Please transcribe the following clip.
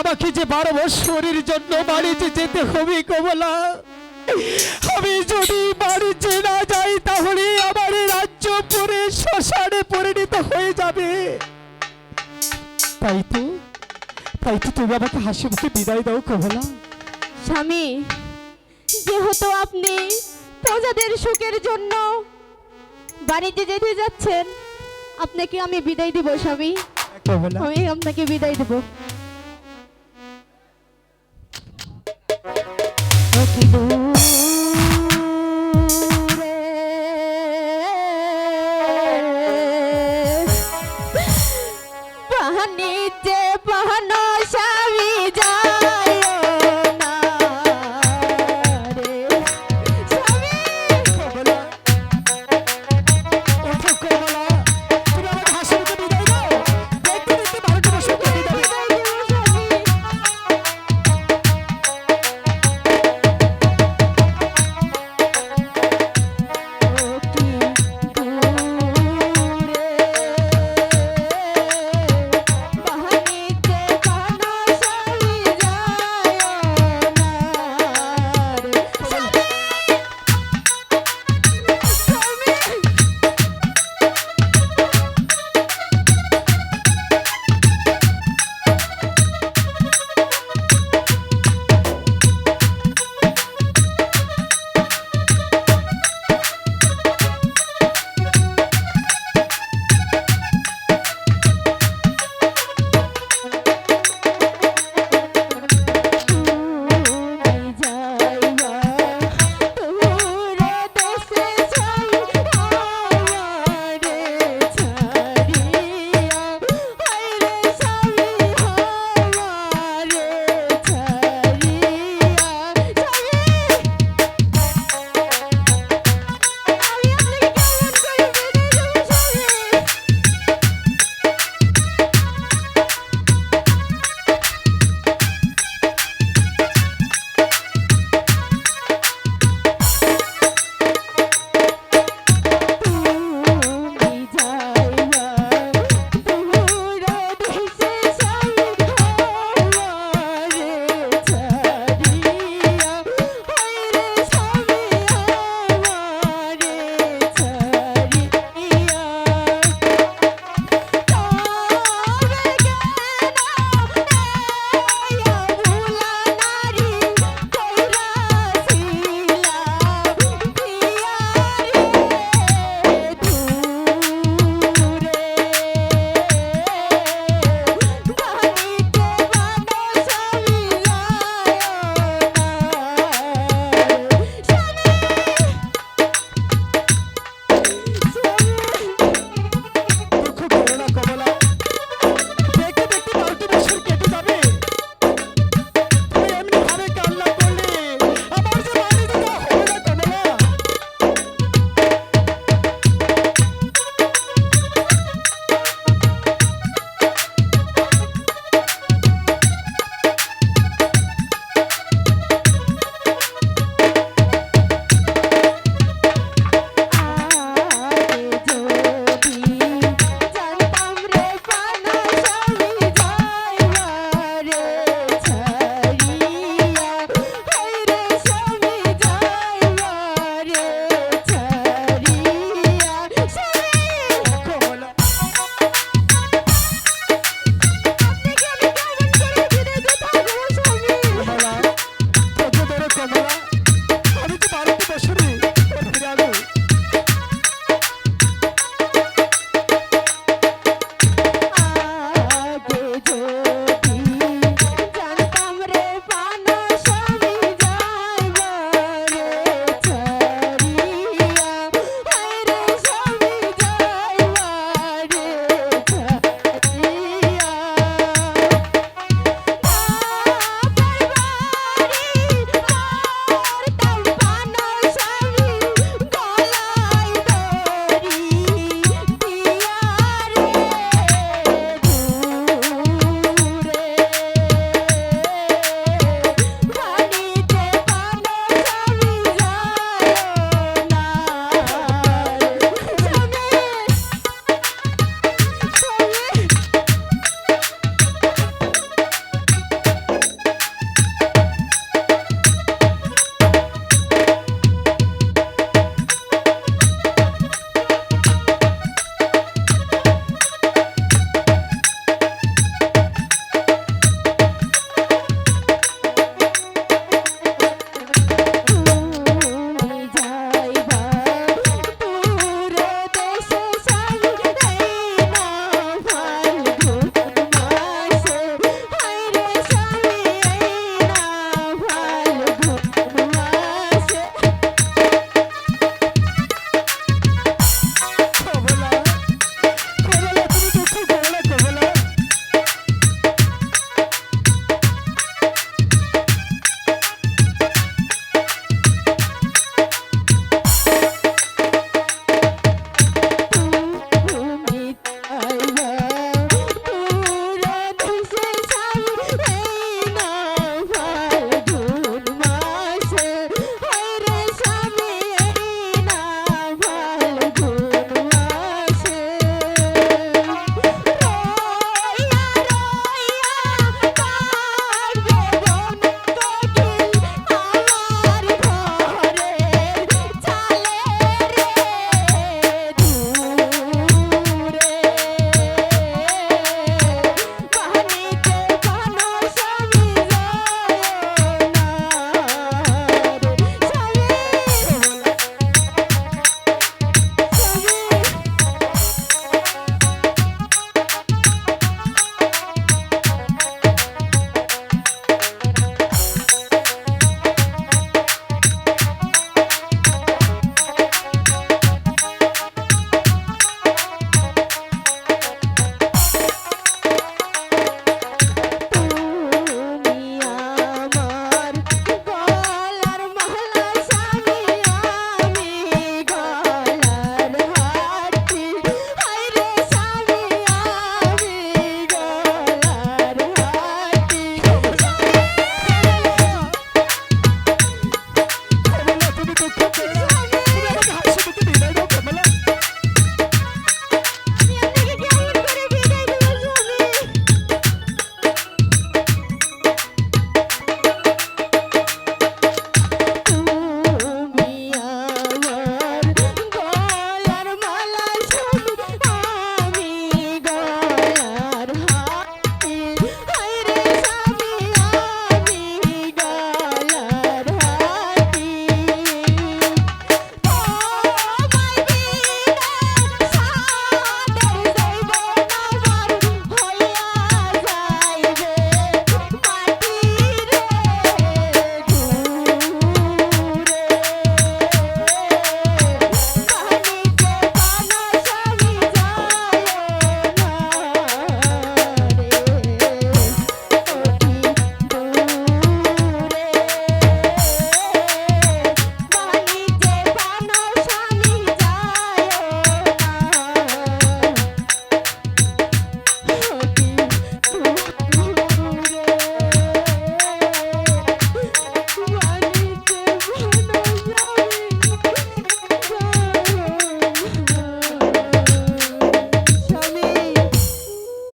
আমাকে যে বারো বছরের জন্য বাড়িতে যেতে হবে কমলা। আমি যদি বাড়িতে না যাই তাহলে আমার রাজ্য পরে শ্মশানে পরিণত হয়ে যাবে। তাই তো তাই তো তুমি আমাকে হাসি মুখে বিদায় দাও কমলা। স্বামী যেহেতু আপনি প্রজাদের সুখের জন্য বাড়িতে যেতে যাচ্ছেন আপনাকে আমি বিদায় দিব স্বামী। আমি আপনাকে বিদায় দেব। Oh, bom.